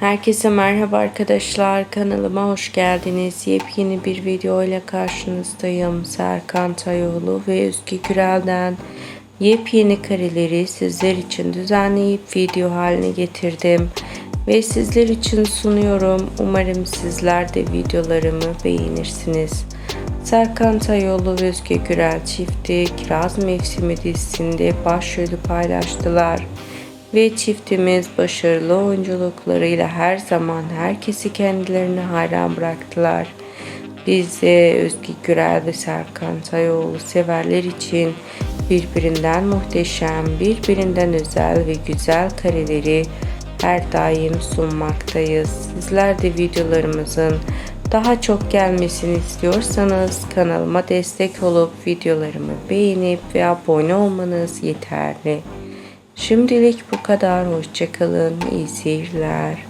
Herkese merhaba arkadaşlar. Kanalıma hoş geldiniz. Yepyeni bir video ile karşınızdayım. Serkan Tayoğlu ve Özge Gürel'den yepyeni kareleri sizler için düzenleyip video haline getirdim. Ve sizler için sunuyorum. Umarım sizler de videolarımı beğenirsiniz. Serkan Tayoğlu ve Özge Gürel çifti Kiraz Mevsimi dizisinde başrolü paylaştılar ve çiftimiz başarılı oyunculuklarıyla her zaman herkesi kendilerine hayran bıraktılar. Biz de Özge Gürel ve Serkan Tayoğlu severler için birbirinden muhteşem, birbirinden özel ve güzel kareleri her daim sunmaktayız. Sizler de videolarımızın daha çok gelmesini istiyorsanız kanalıma destek olup videolarımı beğenip ve abone olmanız yeterli. Şimdilik bu kadar. Hoşçakalın. İyi seyirler.